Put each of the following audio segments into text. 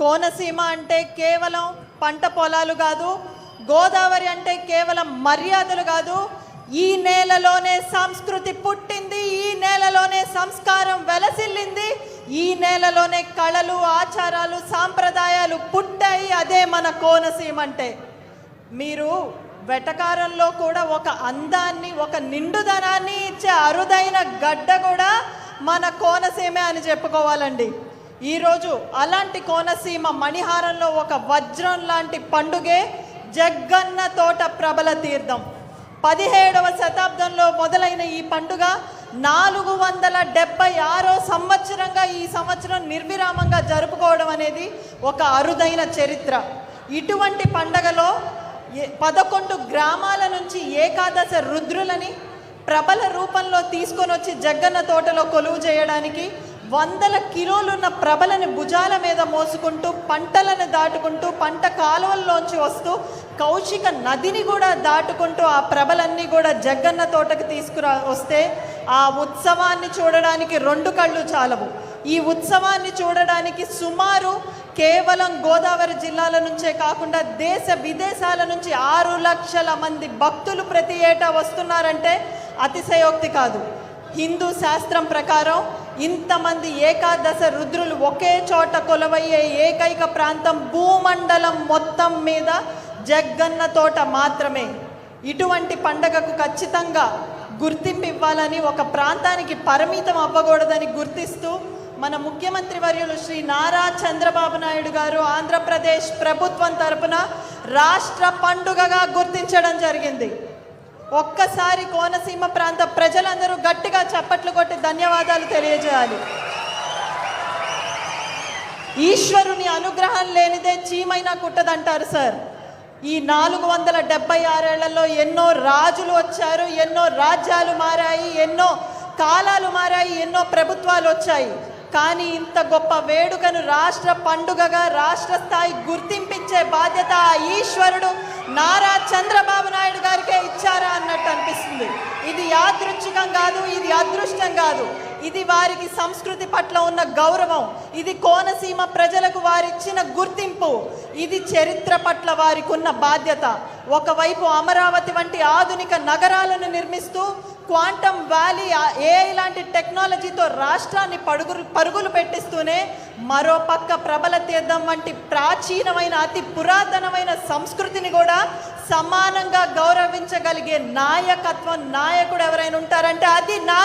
కోనసీమ అంటే కేవలం పంట పొలాలు కాదు గోదావరి అంటే కేవలం మర్యాదలు కాదు. ఈ నేలలోనే సంస్కృతి పుట్టింది ఈ నేలలోనే సంస్కారం వెలసిల్లింది ఈ నేలలోనే కళలు ఆచారాలు సాంప్రదాయాలు పుట్టాయి అదే మన కోనసీమ అంటే. మీరు వెటకారంలో కూడా ఒక అందాన్ని ఒక నిండుదనాన్ని ఇచ్చే అరుదైన గడ్డ కూడా మన కోనసీమే అని చెప్పుకోవాలండి. ఈరోజు అలాంటి కోనసీమ మణిహారంలో ఒక వజ్రం లాంటి పండుగే జగ్గన్న తోట ప్రబల తీర్థం. పదిహేడవ శతాబ్దంలో మొదలైన ఈ పండుగ నాలుగు వందల డెబ్బై ఆరో సంవత్సరంగా ఈ సంవత్సరం నిర్విరామంగా జరుపుకోవడం అనేది ఒక అరుదైన చరిత్ర. ఇటువంటి పండగలో పదకొండు గ్రామాల నుంచి ఏకాదశ రుద్రులని ప్రబల రూపంలో తీసుకొని వచ్చి జగ్గన్న తోటలో కొలువు చేయడానికి వందల కిలోలున్న ప్రభలని భుజాల మీద మోసుకుంటూ పంటలను దాటుకుంటూ పంట కాలువల్లోంచి వస్తూ కౌశిక నదిని కూడా దాటుకుంటూ ఆ ప్రభలన్నీ కూడా జగ్గన్న తోటకు తీసుకురా వస్తే ఆ ఉత్సవాన్ని చూడడానికి రెండు కళ్ళు చాలవు. ఈ ఉత్సవాన్ని చూడడానికి సుమారు కేవలం గోదావరి జిల్లాల నుంచే కాకుండా దేశ విదేశాల నుంచి ఆరు లక్షల మంది భక్తులు ప్రతి ఏటా వస్తున్నారంటే అతిశయోక్తి కాదు. హిందూ శాస్త్రం ప్రకారం ఇంతమంది ఏకాదశ రుద్రులు ఒకే చోట కొలవయ్యే ఏకైక ప్రాంతం భూమండలం మొత్తం మీద జగ్గన్న తోట మాత్రమే. ఇటువంటి పండగకు ఖచ్చితంగా గుర్తింపు ఇవ్వాలని ఒక ప్రాంతానికి పరిమితం అవ్వకూడదని గుర్తిస్తూ మన ముఖ్యమంత్రి వర్యులు శ్రీ నారా చంద్రబాబు నాయుడు గారు ఆంధ్రప్రదేశ్ ప్రభుత్వం తరపున రాష్ట్ర పండుగగా గుర్తించడం జరిగింది. ఒక్కసారి కోనసీమ ప్రాంత ప్రజలందరూ గట్టిగా చప్పట్లు కొట్టి ధన్యవాదాలు తెలియజేయాలి. ఈశ్వరుని అనుగ్రహం లేనిదే చీమైనా కుట్టదంటారు సార్. ఈ నాలుగు వందల డెబ్బై ఆరేళ్ళలో ఎన్నో రాజులు వచ్చారు ఎన్నో రాజ్యాలు మారాయి ఎన్నో కాలాలు మారాయి ఎన్నో ప్రభుత్వాలు వచ్చాయి. కానీ ఇంత గొప్ప వేడుకను రాష్ట్ర పండుగగా రాష్ట్ర స్థాయి గుర్తింపించే బాధ్యత ఆ ఈశ్వరుడు నారా చంద్రబాబు నాయుడు గారికే ఇచ్చారా అన్నట్టు అనిపిస్తుంది. ఇది యాదృచ్ఛికం కాదు ఇది అదృష్టం కాదు. ఇది వారికి సంస్కృతి పట్ల ఉన్న గౌరవం. ఇది కోనసీమ ప్రజలకు వారిచ్చిన గుర్తింపు. ఇది చరిత్ర పట్ల వారికి ఉన్న బాధ్యత. ఒకవైపు అమరావతి వంటి ఆధునిక నగరాలను నిర్మిస్తూ క్వాంటమ్ వ్యాలీ ఏ లాంటి టెక్నాలజీతో రాష్ట్రాన్ని పరుగులు పరుగులు పెట్టిస్తూనే మరో పక్క ప్రబల తీర్థం వంటి ప్రాచీనమైన అతి పురాతనమైన సంస్కృతిని కూడా సమానంగా గౌరవించగలిగే నాయకత్వం నాయకుడు ఎవరైనా ఉంటారంటే అది నా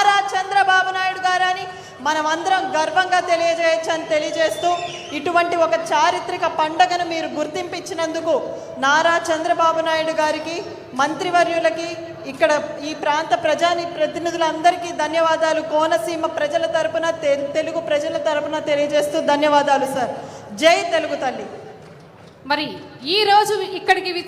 మనమందరం మనం అందరం గర్వంగా తెలియజేయచ్చని అని తెలియజేస్తూ ఇటువంటి ఒక చారిత్రక పండగను మీరు గుర్తింపించినందుకు నారా చంద్రబాబు నాయుడు గారికి మంత్రివర్యులకి ఇక్కడ ఈ ప్రాంత ప్రజాని ప్రతినిధులందరికీ ధన్యవాదాలు. కోనసీమ ప్రజల తరపున తె- తెలుగు ప్రజల తరపున తెలియజేస్తూ ధన్యవాదాలు సార్. జై తెలుగు తల్లి. మరి ఈ రోజు ఇక్కడికి విచ్చే